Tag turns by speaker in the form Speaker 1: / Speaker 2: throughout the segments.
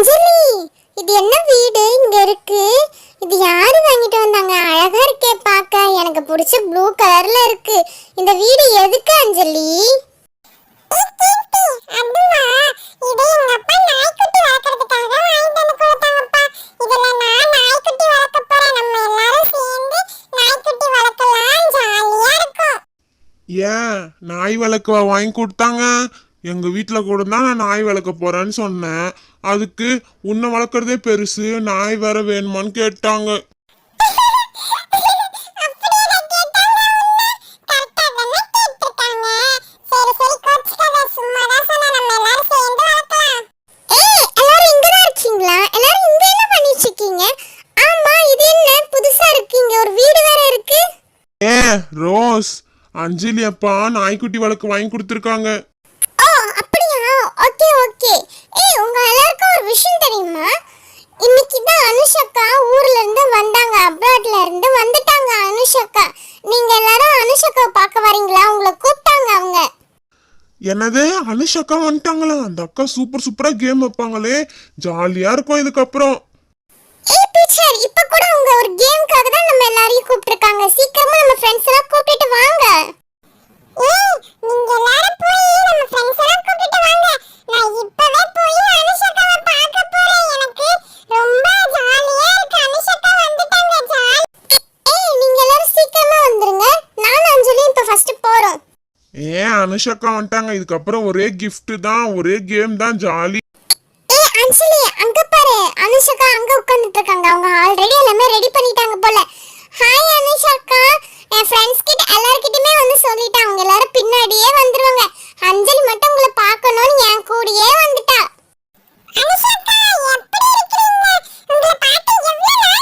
Speaker 1: அஞ்சலி இது என்ன வீடு? இங்க இருக்கு. இது யாரு வாங்கிட்டு வந்தாங்க? அழகா இருக்கே பார்க்க எனக்கு பிடிச்ச ப்ளூ கலர்ல இருக்கு. இந்த வீடு எதுக்கு அஞ்சலி?
Speaker 2: ஏன்? நாய் வளர்க்க வாங்கி கொடுத்தாங்க? எங்கள் வீட்டில் கூட தான் நான் நாய் வளர்க்க போகிறேன்னு சொன்னேன். அதுக்கு உன்னை வளர்க்குறதே பெருசு நாய் வேற வேணுமான்னு கேட்டாங்க.
Speaker 1: வீடு வேற
Speaker 2: ஏ ரோஸ் அஞ்சலி அப்பா நாய்க்குட்டி வழக்கு வாங்கி கொடுத்துருக்காங்க.
Speaker 1: ஓகே. ஏய், உங்க எல்லாருக்கும் ஒரு விஷயம் தெரியுமா? இன்னைக்கு தான் அனுஷக்கா ஊர்ல இருந்து வந்தாங்க அப்ராட்ல இருந்து வந்துட்டாங்க அனுஷக்கா. நீங்க எல்லாரும் அனுஷக்கா பார்க்க வரீங்களா? உங்களை கூப்பிட்டாங்க அவங்க.
Speaker 2: என்னது? அனுஷ் அக்கா வந்துட்டாங்களா? அந்த அக்கா சூப்பர் சூப்பரா கேம் வைப்பாங்களே. ஜாலியா இருக்கும் இதுக்கப்புறம்.
Speaker 1: ஏய் டீச்சர் இப்ப கூட அவங்க ஒரு கேம்க்காக தான் நம்ம எல்லாரையும் கூப்பிட்டிருக்காங்க. சீக்கிரமா நம்ம ஃப்ரெண்ட்ஸ் எல்லாம் கூப்பிட்டு வாங்க ஏய் நீங்க எல்லாரும் போய் நம்ம ஃப்ரெண்ட்ஸ் எல்லாம் கூப்பிட்டு வாங்க நான் இப்பவே போய் அனுஷகாவை பார்க்க போறேன் எனக்கு ரொம்ப ஜாலியா இருக்கு அனுஷகா வந்துட்டாங்க ஜாலி ஏய் நீங்க எல்லாரும் சீக்கிரமா வந்துருங்க நானும் அஞ்சலியும் இப்ப ஃபர்ஸ்ட் போறோம்
Speaker 2: ஏன் வந்துட்டாங்க. இதுக்கப்புறம் ஒரே கிஃப்ட் தான் ஒரே கேம் தான் ஜாலி
Speaker 1: ஏய் அஞ்சலி அங்க பாரு. அனுஷக்கா அங்க உட்கார்ந்துட்டு இருக்காங்க அவங்க ஆல்ரெடி எல்லாமே ரெடி பண்ணிட்டாங்க போல. ஹாய் அனுஷக்கா. என் ஃப்ரெண்ட்ஸ் கிட்ட எல்லார்கிட்டயுமே வந்து சொல்லிட்டேன் அவங்க எல்லாரும் பின்னாடியே வந்துருவாங்க. அஞ்சலி மட்டும் உங்களை பார்க்கணும்னு என் கூடயே வந்துட்டா. அனுஷக்கா எப்படி இருக்கீங்க உங்களை பார்த்து எவ்வளவு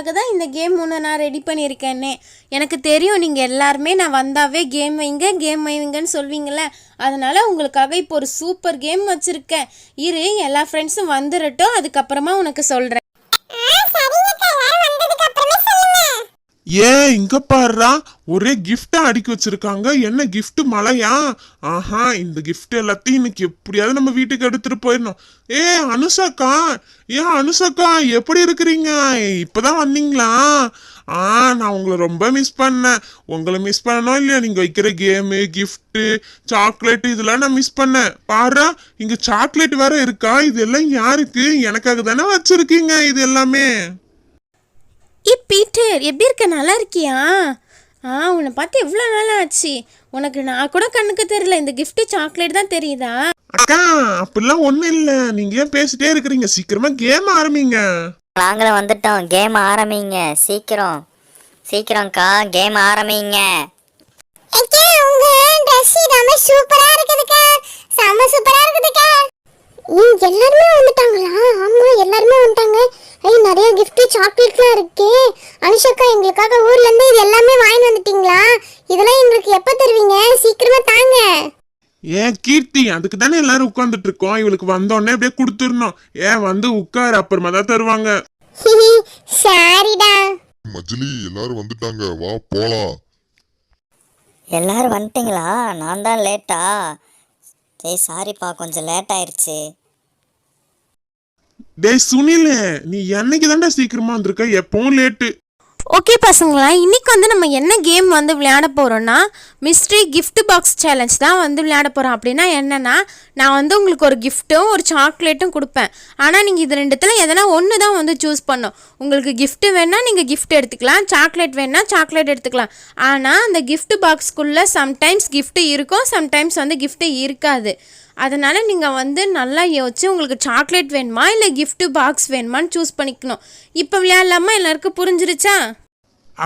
Speaker 3: உங்களுக்காக தான் இந்த கேம் ஒன்று நான் ரெடி பண்ணியிருக்கேனே எனக்கு தெரியும் நீங்கள் எல்லாருமே நான் வந்தாவே கேம் வைங்க கேம் வைங்கன்னு சொல்வீங்களே அதனால் உங்களுக்காக இப்போ ஒரு சூப்பர் கேம் வச்சுருக்கேன். இரு எல்லா ஃப்ரெண்ட்ஸும் வந்துடட்டும் அதுக்கப்புறமா உனக்கு சொல்கிறேன்
Speaker 2: ஏன் இங்க பாடுறா ஒரே gift அடுக்கி வச்சிருக்காங்க. என்ன கிஃப்ட்டு மழையா ஆஹா இந்த கிஃப்ட் எல்லாத்தையும் இன்னைக்கு எப்படியாவது நம்ம வீட்டுக்கு எடுத்துட்டு போயிடணும். ஏ அனுஷாக்கா ஏன் அனுஷாக்கா எப்படி இருக்கிறீங்க? இப்பதான் வந்தீங்களா? ஆ நான் உங்களை ரொம்ப மிஸ் பண்ணேன். உங்களை மிஸ் பண்ணணும் இல்லையா? நீங்கள் வைக்கிற கேமு கிஃப்ட்டு சாக்லேட் இதெல்லாம் நான் மிஸ் பண்ணேன். பாரு இங்கே சாக்லேட் வேற இருக்கா? இதெல்லாம் யாருக்கு? எனக்காக தானே வச்சுருக்கீங்க இது எல்லாமே.
Speaker 3: ஏ பீட்டர் எப்படி இருக்க? நல்லா இருக்கியா? ஆ உன்னை பார்த்து எவ்வளோ நாள் ஆச்சு உனக்கு நான் கூட கண்ணுக்கு தெரியல இந்த gift சாக்லேட் தான் தெரியுதா?
Speaker 2: அக்கா அப்படிலாம் ஒண்ணும் இல்ல. நீங்க ஏன் பேசிட்டே இருக்கிறீங்க? சீக்கிரமா கேம் ஆரம்பிங்க.
Speaker 4: நாங்களும் வந்துட்டோம். கேம் ஆரம்பிங்க. சீக்கிரம். சீக்கிரம்க்கா கேம் ஆரம்பிங்க.
Speaker 1: அக்கா உங்க Dress எல்லாமே சூப்பரா இருக்குதுக்கா. செம சூப்பரா இருக்குதுக்கா. ம் எல்லாருமே வந்துட்டாங்களா? ஆமா எல்லாருமே வந்துட்டாங்க. ஐய் நிறைய gift சாக்லேட்லாம் இருக்கு. அனுஷாக்கா எங்களுக்காக ஊர்ல இருந்து இது எல்லாமே வாங்கி வந்துட்டீங்களா? இதெல்லாம் எங்களுக்கு எப்ப தருவீங்க? சீக்கிரமா தாங்க.
Speaker 2: ஏன் கீர்த்தி அதுக்கு தானே எல்லாரும் உட்கார்ந்துட்டு இருக்கோம். இவளுக்கு வந்தோடனே அப்படியே கொடுத்துடணும். ஏன் வந்து உட்காரு அப்புறமா தான் தருவாங்க.
Speaker 1: சாரிடா.
Speaker 5: மஜ்லி எல்லாரும் வந்துட்டாங்க. வா போலாம்.
Speaker 4: எல்லாரும் வந்துட்டீங்களா? நான் தான் லேட்டா ஏய் சாரிப்பா கொஞ்சம் லேட் ஆயிருச்சு.
Speaker 2: டேய் சுனில நீ என்னைக்கு தாண்டா சீக்கிரமா வந்திருக்க? எப்பவும் லேட்டு
Speaker 3: ஓகே பசங்களா இன்னைக்கு வந்து நம்ம என்ன கேம் வந்து விளையாட போகிறோன்னா மிஸ்ட்ரி கிஃப்ட் பாக்ஸ் சேலஞ்ச் தான் வந்து விளையாட போகிறோம் அப்படின்னா என்னென்னா நான் வந்து உங்களுக்கு ஒரு கிஃப்ட்டும் ஒரு சாக்லேட்டும் கொடுப்பேன். ஆனால் நீங்கள் இது ரெண்டுத்தில் எதனா ஒன்று தான் வந்து சூஸ் பண்ணும் உங்களுக்கு கிஃப்ட்டு வேணால் நீங்கள் கிஃப்ட் எடுத்துக்கலாம். சாக்லேட் வேணால் சாக்லேட் எடுத்துக்கலாம். ஆனால் அந்த கிஃப்ட் பாக்ஸ்க்குள்ளே சம்டைம்ஸ் கிஃப்ட்டு இருக்கும் சம்டைம்ஸ் வந்து கிஃப்ட்டு இருக்காது. அதனால் நீங்கள் வந்து நல்லா யோசிச்சு உங்களுக்கு சாக்லேட் வேணுமா? இல்லை gift பாக்ஸ் வேணுமான்னு சூஸ் பண்ணிக்கணும். இப்போ விளையாடலாமா? எல்லாருக்கும் புரிஞ்சிருச்சா?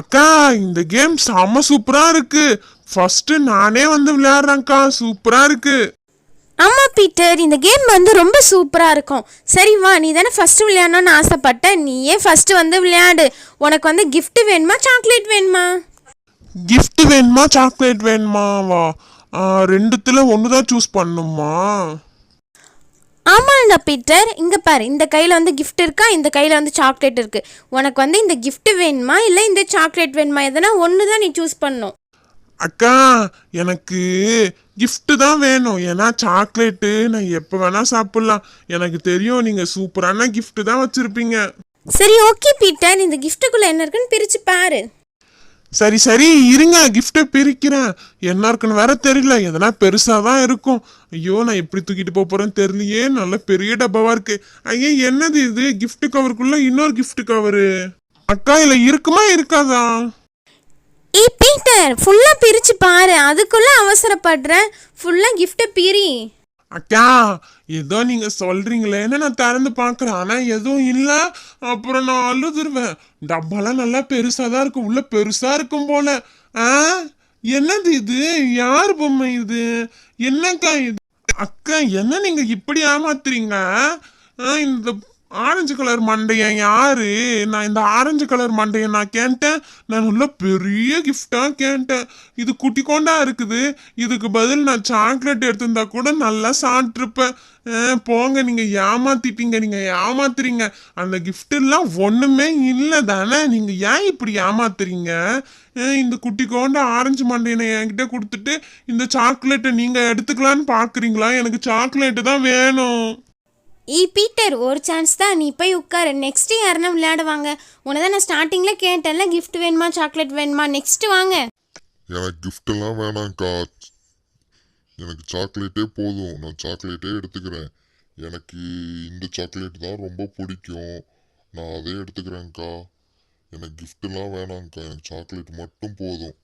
Speaker 2: அக்கா இந்த கேம் செம்ம சூப்பரா இருக்கு. ஃபர்ஸ்ட் நானே வந்து விளையாடுறேன்க்கா. சூப்பரா இருக்கு.
Speaker 3: ஆமாம் பீட்டர். இந்த கேம் வந்து ரொம்ப சூப்பராக இருக்கும். சரி வா. நீ தானே ஃபஸ்ட்டு விளையாடணும்னு ஆசைப்பட்ட. நீயே ஃபஸ்ட்டு வந்து விளையாடு. உனக்கு வந்து gift வேணுமா? சாக்லேட் வேணுமா?
Speaker 2: Gift வேணுமா? சாக்லேட் வேணுமா? வா. ரெண்டுத்துல ஒன்று தான் சூஸ் பண்ணுமா
Speaker 3: ஆமாண்டா பீட்டர். இங்கே பாரு இந்த கையில் வந்து gift இருக்கா? இந்த கையில் வந்து சாக்லேட் இருக்கு. உனக்கு வந்து இந்த gift வேணுமா? இல்லை இந்த சாக்லேட் வேணுமா? எதனா ஒன்று தான் நீ சூஸ் பண்ணணும்
Speaker 2: அக்கா எனக்கு gift தான் வேணும். ஏன்னா சாக்லேட்டு நான் எப்போ வேணா சாப்பிடலாம். எனக்கு தெரியும் நீங்க சூப்பரான gift தான் வச்சிருப்பீங்க.
Speaker 3: சரி ஓகே பீட்டர். இந்த கிஃப்ட்டுக்குள்ளே என்ன இருக்குன்னு பிரித்து பாரு.
Speaker 2: சரி சரி இருங்க கிஃப்ட்டை பிரிக்கிறேன். என்ன இருக்குன்னு வேற தெரியல. எதனா பெருசாக தான் இருக்கும். ஐயோ நான் எப்படி தூக்கிட்டு போக போகிறேன்னு தெரியலையே. நல்ல பெரிய டப்பாவாக இருக்கு. ஐயா என்னது இது? கிஃப்ட் கவருக்குள்ள இன்னொரு கிஃப்ட் கவரு அக்கா இதில் இருக்குமா இருக்காதா?
Speaker 3: ஏய் பீட்டர் ஃபுல்லாக பிரித்து பாரு. அதுக்குள்ளே அவசரப்படுறேன். ஃபுல்லாக கிஃப்ட்டை பிரி.
Speaker 2: அக்கா ஏதோ நீங்க சொல்றீங்களேன்னு நான் திறந்து பார்க்குறேன். ஆனால் எதுவும் இல்லை. அப்புறம் நான் அழுதுருவேன். டப்பாலாம் நல்லா பெருசாக தான் இருக்கும். உள்ள பெருசாக இருக்கும் போல. ஆ? என்னது இது? யார் பொம்மை இது? என்னக்கா இது? அக்கா என்ன நீங்க இப்படி ஏமாத்துறீங்க? ஆ, இந்த ஆரஞ்சு கலர் மண்டையன் யாரு? நான் இந்த ஆரஞ்சு கலர் மண்டையை நான் கேட்டேன். நான் உள்ள பெரிய கிஃப்டாக கேட்டேன். இது குட்டி கொண்டா இருக்குது. இதுக்கு பதில் நான் சாக்லேட் எடுத்திருந்தா கூட நல்லா சாப்பிட்ருப்பேன் போங்க நீங்கள் ஏமாத்திட்டீங்க. நீங்கள் ஏமாத்துறீங்க. அந்த கிஃப்டெல்லாம் ஒன்றுமே இல்லை தானே? நீங்கள் ஏன் இப்படி ஏமாத்துறீங்க? இந்த குட்டி கொண்ட ஆரஞ்சு மண்டையனை என்கிட்ட கொடுத்துட்டு இந்த சாக்லேட்டை நீங்கள் எடுத்துக்கலான்னு பார்க்குறீங்களா? எனக்கு சாக்லேட்டு தான் வேணும்.
Speaker 3: ஈ பீட்டர் ஒரு சான்ஸ் தான். நீ போய் உட்காரு. நெக்ஸ்ட் யாருன்னா விளையாடுவாங்க? உன்னை தான் நான் ஸ்டார்டிங்கில் கேட்டேன்ல. கிஃப்ட் வேணுமா? சாக்லேட் வேணுமா? நெக்ஸ்ட் வாங்க.
Speaker 5: எனக்கு gift எல்லாம் வேணாம்க்கா. எனக்கு சாக்லேட்டே போதும். நான் சாக்லேட்டே எடுத்துக்கிறேன். எனக்கு இந்த சாக்லேட் தான் ரொம்ப பிடிக்கும். நான் அதே எடுத்துக்கிறேன்க்கா. எனக்கு gift எல்லாம் வேணாம்க்கா. எனக்கு சாக்லேட் மட்டும் போதும்.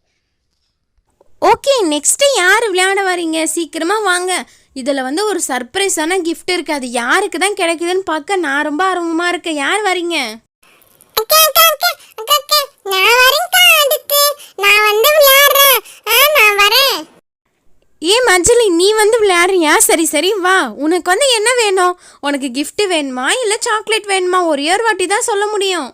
Speaker 3: ஓகே நெக்ஸ்ட் யார் விளையாட வரீங்க சீக்கிரமா வாங்க. இதில் வந்து ஒரு சர்ப்ரைஸான gift இருக்கு. அது யாருக்கு தான் கிடைக்குதுன்னு பார்க்க நான் ரொம்ப ஆர்வமா இருக்கேன். யார் வரீங்க ஏ மஞ்சளி நீ வந்து விளையாடுறியா? சரி சரி வா. உனக்கு வந்து என்ன வேணும்? உனக்கு gift வேணுமா? இல்லை சாக்லேட் வேணுமா? ஒரே ஒரு வாட்டி தான் சொல்ல முடியும்.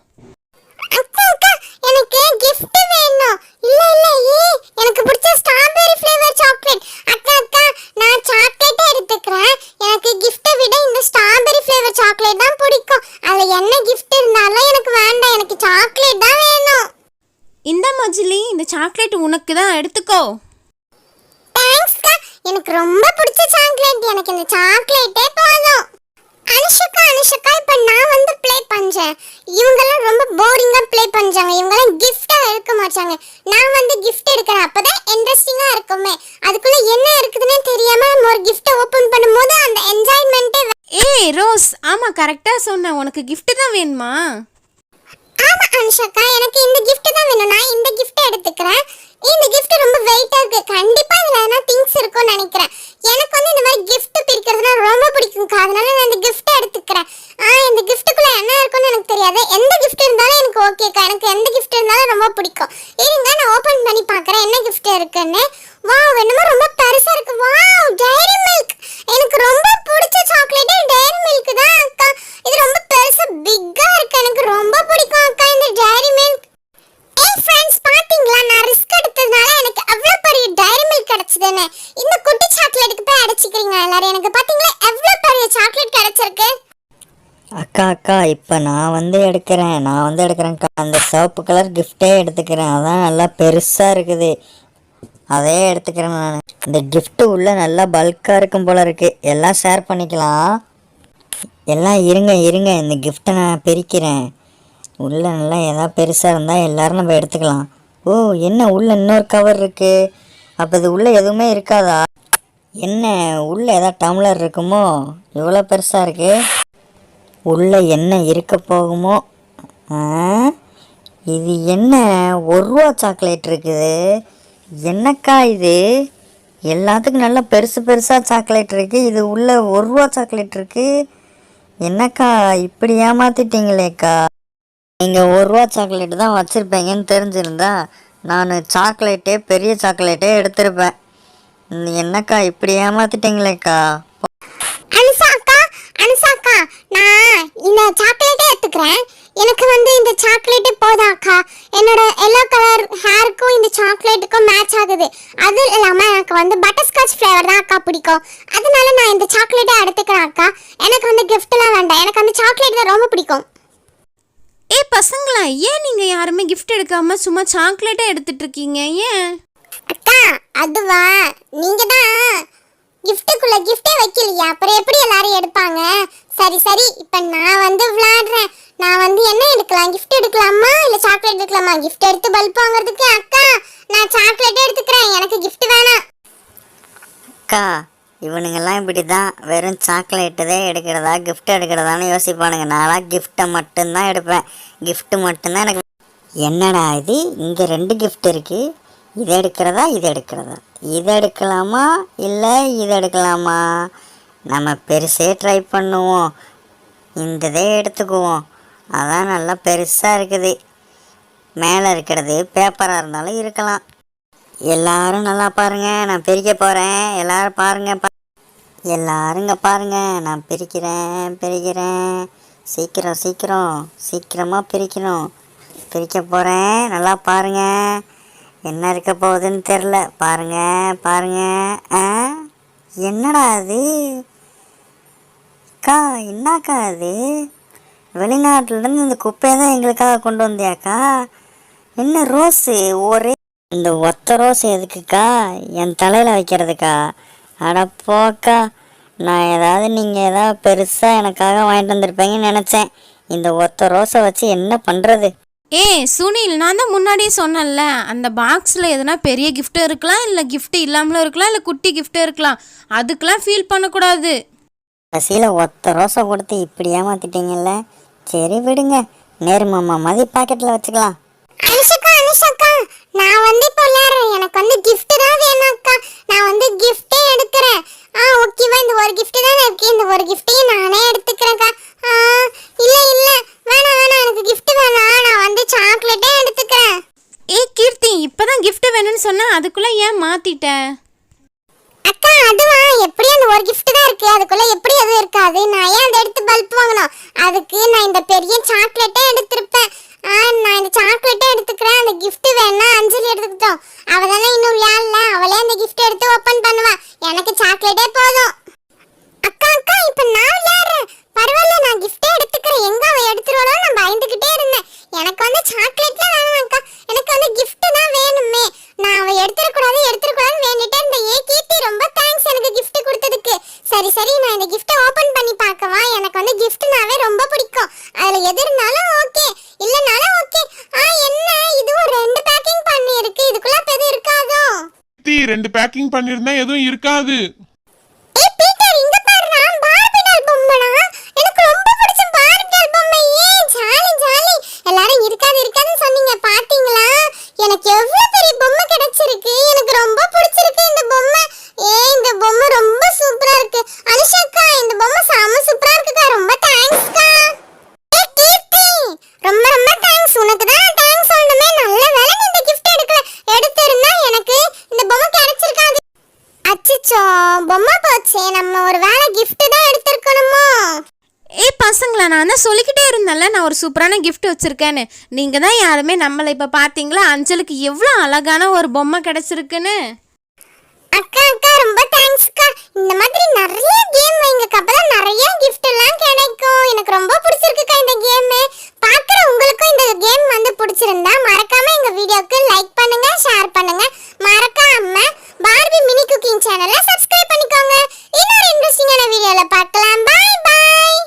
Speaker 1: அக்கா அக்கா எனக்கு gift வேணும். இல்ல இல்ல ஏ எனக்கு பிடிச்ச ஸ்ட்ராபெரி ஃப்ளேவர் சாக்லேட் அக்கா அக்கா நான் சாக்லேட்டே எடுத்துக்கிறேன். எனக்கு gift விட இந்த ஸ்ட்ராபெரி ஃப்ளேவர் சாக்லேட் தான் பிடிக்கும். அதுல என்ன gift இருந்தாலும் எனக்கு வேண்டாம். எனக்கு சாக்லேட் தான் வேணும்.
Speaker 3: இந்த மஞ்சளி இந்த சாக்லேட் உனக்கு தான். எடுத்துக்கோ.
Speaker 1: தேங்க்ஸ்க்கா எனக்கு ரொம்ப பிடிச்ச சாக்லேட் எனக்கு இந்த சாக்லேட்டே போதும் அனுஷுக்கா அனுஷுக்கா இப்போ நான் வந்து பண்றேன். இவங்கெல்லாம் ரொம்ப போரிங்கா ப்ளே பண்றாங்க. இவங்கெல்லாம் கிஃப்டா எடுக்க மாட்டாங்க. நான் வந்து கிஃப்ட் எடுக்கிறேன். அப்பதான் இன்ட்ரெஸ்டிங்கா இருக்குமே. அதுக்குள்ள என்ன இருக்குதுன்னே தெரியாம நம்ம ஒரு கிஃப்ட்டை ஓபன் பண்ணும்போது அந்த என்ஜாய்மெண்ட்டே
Speaker 3: ஏய் ரோஸ் ஆமாம் கரெக்டாக சொன்னேன் உனக்கு gift தான் வேணுமா?
Speaker 1: ஆமா அனுஷாக்கா. எனக்கு இந்த gift தான் வேணும். நான் இந்த gift எடுத்துக்கிறேன். இந்த கிஃப்ட் ரொம்ப வெயிட்டா இருக்கு. கண்டிப்பா இதுல எதனா திங்ஸ் இருக்கும்னு நினைக்கிறேன். எனக்கு வந்து இந்த மாதிரி கிஃப்ட் பிரிக்கிறதுனா ரொம்ப பிடிக்கும்க்கா அதனால நான் இந்த கிஃப்ட் எடுத்துக்கிறேன். ஆ இந்த கிஃப்ட்டுக்குள்ள என்ன இருக்கும்னு எனக்கு தெரியாது. எந்த கிஃப்ட் இருந்தாலும் எனக்கு ஓகேக்கா எனக்கு எந்த கிஃப்ட் இருந்தாலும் ரொம்ப பிடிக்கும். இருங்க நான் ஓபன் பண்ணி பார்க்குறேன். என்ன கிஃப்ட் இருக்குன்னு. வா என்னமோ ரொம்ப பெருசா இருக்கு வாவ் டைரி மில்க் எனக்கு ரொம்ப பிடிச்ச சாக்லேட்டே டைரி மில்க் தான் அக்கா இது ரொம்ப பெருசா பிக்கா இருக்கு எனக்கு ரொம்ப பிடிக்கும் அக்கா இந்த டைரி மில்க் ஏய் ஃப்ரெண்ட்ஸ் பாத்தீங்களா நான் ரிஸ்க் எடுத்ததுனால எனக்கு அவ்வளோ பெரிய டைரி மில்க் கிடைச்சதுன்னு இந்த குட்டி சாக்லேட்டுக்கு போய் அடைச்சிக்கிறீங்க எல்லாரும் எனக்கு பாத்தீங்களா எவ்வளோ பெரிய சாக்லேட் கிடைச்சிருக்கு
Speaker 4: அக்கா அக்கா இப்போ நான் வந்து எடுக்கிறேன். நான் வந்து எடுக்கிறேன்க்கா. அந்த சிவப்பு கலர் கிஃப்டே எடுத்துக்கிறேன். அதான் நல்லா பெருசாக இருக்குது. அதே எடுத்துக்கிறேன் நான். இந்த கிஃப்ட்டு உள்ளே நல்லா பல்காக இருக்கும் போல் இருக்குது எல்லாம் ஷேர் பண்ணிக்கலாம். எல்லாம் இருங்க இருங்க. இந்த கிஃப்ட்டை நான் பிரிக்கிறேன். உள்ளே நல்லா எதாவது பெருசாக இருந்தால் எல்லோரும் நம்ம எடுத்துக்கலாம். ஓ என்ன? உள்ளே இன்னொரு கவர் இருக்குது அப்போ இது உள்ளே எதுவுமே இருக்காதா? என்ன? உள்ளே எதாவது டம்ளர் இருக்குமோ? இவ்வளோ பெருசாக இருக்குது உள்ளே என்ன இருக்க போகுமோ? இது என்ன? ஒரு ரூபா சாக்லேட் இருக்குது. என்னக்கா இது? எல்லாத்துக்கும் நல்லா பெருசு பெருசாக சாக்லேட் இருக்குது இது உள்ள ஒரு ரூபா சாக்லேட் இருக்குது என்னக்கா இப்படி ஏமாத்திட்டீங்களேக்கா? நீங்கள் ஒரு ரூபா சாக்லேட் தான் வச்சுருப்பீங்கன்னு தெரிஞ்சிருந்தா நான் சாக்லேட்டே பெரிய சாக்லேட்டே எடுத்திருப்பேன். என்னக்கா இப்படி ஏமாத்திட்டீங்களேக்கா
Speaker 1: அனுசா அக்கா அனுசா அக்கா நான் இந்த எடுத்துக்கிறேன் எனக்கு வந்து இந்த சாக்லேட்டே போதும் அக்கா. என்னோட எல்லோ கலர் ஹேருக்கும் இந்த சாக்லேட்டுக்கும் மேட்ச் ஆகுது. அது இல்லாமல் எனக்கு வந்து பட்டர்ஸ்காட்ச் ஃப்ளேவர் தான் அக்கா பிடிக்கும். அதனால நான் இந்த சாக்லேட்டே எடுத்துக்கிறேன் அக்கா. கிஃப்ட்லாம் வேண்டாம். எனக்கு அந்த சாக்லேட் தான் ரொம்ப பிடிக்கும்.
Speaker 3: ஏ பசங்களா ஏன் நீங்கள் யாருமே gift எடுக்காமல் சும்மா சாக்லேட்டே எடுத்துட்டு இருக்கீங்க? ஏன்?
Speaker 1: அக்கா அதுவா? நீங்க தான் கிஃப்ட்டுக்குள்ள கிஃப்டே வைக்கலையா. அப்புறம் எப்படி எல்லாரும் எடுப்பாங்க? சரி சரி இப்போ நான் வந்து விளாடுறேன் நான் வந்து என்ன எடுக்கலாம்? கிஃப்ட் எடுக்கலாமா? இல்லை சாக்லேட் எடுக்கலாமா? கிஃப்ட் எடுத்து பல்ப் வாங்குறதுக்கு அக்கா நான் சாக்லேட்டே எடுத்துக்கிறேன். எனக்கு கிஃப்ட் வேணாம்.
Speaker 4: அக்கா இவனுங்கெல்லாம் இப்படி தான் வெறும் சாக்லேட்டு தான் எடுக்கிறதா கிஃப்ட் எடுக்கிறதான்னு யோசிப்பானுங்க. நான்லாம் கிஃப்ட்டை மட்டும்தான் எடுப்பேன். கிஃப்ட்டு மட்டும்தான் எனக்கு என்னடா இது? இங்கே ரெண்டு கிஃப்ட் இருக்குது இதை எடுக்கிறதா இது எடுக்கிறதா? இது எடுக்கலாமா இல்லை இது எடுக்கலாமா? நம்ம பெருசே ட்ரை பண்ணுவோம். இந்த இதே எடுத்துக்குவோம். அதான் நல்லா பெருசாக இருக்குது. மேலே இருக்கிறது பேப்பராக இருந்தாலும் இருக்கலாம். எல்லாரும் நல்லா பாருங்கள் நான் பிரிக்க போகிறேன் எல்லோரும் பாருங்கள் பா எல்லாருங்க பாருங்கள் பாருங்க நான் பிரிக்கிறேன் பிரிக்கிறேன். சீக்கிரம் சீக்கிரம் சீக்கிரமாக பிரிக்கணும். பிரிக்க போகிறேன் நல்லா பாருங்க. என்ன இருக்க போகுதுன்னு தெரில. பாருங்க பாருங்க. ஆ? என்னடா அது? அக்கா என்னக்கா அது? வெளிநாட்டிலேருந்து இந்த குப்பையை தான் எங்களுக்காக கொண்டு வந்தியாக்கா? என்ன ரோஸு? ஒரே இந்த ஒத்த ரோஸ் எதுக்குக்கா? என் தலையில் வைக்கிறதுக்கா? அட போக்கா. நான் ஏதாவது நீங்கள் ஏதாவது பெருசாக எனக்காக வாங்கிட்டு வந்திருப்பீங்கன்னு நினச்சேன். இந்த ஒத்த ரோஸை வச்சு என்ன பண்ணுறது
Speaker 3: ஏ சுனில் நான் தான் முன்னாடியே சொன்னேன்ல அந்த பாக்ஸில் எதுனா பெரிய gift இருக்கலாம் இல்லை gift இல்லாமலும் இருக்கலாம் இல்லை குட்டி gift இருக்கலாம். அதுக்கெலாம் ஃபீல் பண்ணக்கூடாது.
Speaker 4: கடைசியில் ஒத்த ரோஸை கொடுத்து இப்படி ஏமாத்திட்டீங்கல்ல? சரி விடுங்க நேரு மாமா மாதிரி பாக்கெட்டில் வச்சுக்கலாம்
Speaker 1: அனுஷக்கா அனுஷக்கா நான் வந்து இப்போ விளையாடுறேன். எனக்கு வந்து gift தான் வேணும் அக்கா. நான் வந்து கிஃப்டே எடுக்கிறேன். ஆ ஓகேவா இந்த ஒரு gift தானே இருக்கு. இந்த ஒரு கிஃப்டையும் நானே எடுத்துக்கிறேன்க்கா ஆ இல்லை இல்லை. வேணாம் வேணாம். எனக்கு gift வேணாம். நான் வந்து சாக்லேட்டே எடுத்துக்கிறேன்.
Speaker 3: ஏ கீர்த்தி இப்போதான் gift வேணும்னு சொன்னேன் அதுக்குள்ளே ஏன் மாற்றிட்ட
Speaker 1: அக்கா அதுவா. எப்படி அந்த ஒரு gift தான் இருக்கு. அதுக்குள்ள எப்படி எதுவும் இருக்காது. நான் ஏன் அதை எடுத்து பல்ப் வாங்கணும்? அதுக்கு நான் இந்த பெரிய சாக்லேட்டே எடுத்திருப்பேன் ஆ நான் இந்த சாக்லேட்டே எடுத்துக்கிறேன் அந்த gift வேணா அஞ்சலி எடுத்துக்கிட்டோம் அவ தானே இன்னும் விளையாடல அவளே அந்த gift எடுத்து ஓபன் பண்ணுவா எனக்கு சாக்லேட்டே போதும் அக்கா அக்கா இப்ப நான் விளையாடுறேன் பரவாயில்ல நான் கிஃப்டே எடுத்துக்கிறேன் எங்க அவ எடுத்துருவாளோ நான் பயந்துகிட்டே இருந்தேன் எனக்கு வந்து சாக்லேட்லாம் வேணாம் அக்கா எனக்கு வந்து gift தான் வேணுமே நான் அவ எடுத்துடக்கூடாது எடுத்துடக்கூடாதுன்னு வேண்டிட்டே இருந்தேன் ஏ கீர்த்தி ரொம்ப தேங்க்ஸ் எனக்கு gift கொடுத்ததுக்கு சரி சரி நான் இந்த கிஃப்ட்டை ஓபன் பண்ணி பார்க்கவா? எனக்கு வந்து கிஃப்ட்னாவே ரொம்ப பிடிக்கும். அதுல எது இருந்தாலும் ஓகே இல்லனாலும் ஓகே ஆ என்ன? இதுவும் ரெண்டு பேக்கிங் பண்ணி இருக்கு இதுக்குள்ள எதுவும் இருக்காதோ?
Speaker 2: தீ ரெண்டு பேக்கிங் பண்ணியிருந்தா எதுவும் இருக்காது.
Speaker 1: ஒரு சூப்பரான கிஃப்ட் வச்சுருக்கேன்னு. நீங்கள் தான் யாருமே நம்மளை இப்போ பார்த்தீங்களா அஞ்சலுக்கு எவ்வளோ அழகான ஒரு பொம்மை கிடச்சிருக்குன்னு. அக்கா அக்கா ரொம்ப தேங்க்ஸ் அக்கா. இந்த மாதிரி நிறைய கேம் வைங்கக்கா. அப்பதான் நிறைய கிஃப்ட் எல்லாம் கிடைக்கும். எனக்கு ரொம்ப பிடிச்சிருக்குக்கா இந்த கேம் பாக்குற உங்களுக்கும் இந்த
Speaker 3: கேம் வந்து பிடிச்சிருந்தா மறக்காம எங்க வீடியோக்கு லைக் பண்ணுங்க ஷேர் பண்ணுங்க. மறக்காம
Speaker 1: பார்பி மினி குக்கிங் சேனலை சப்ஸ்கிரைப் பண்ணிக்கோங்க. இன்னொரு இன்ட்ரெஸ்டிங்கான வீடியோல பார்க்கலாம். பாய் பாய்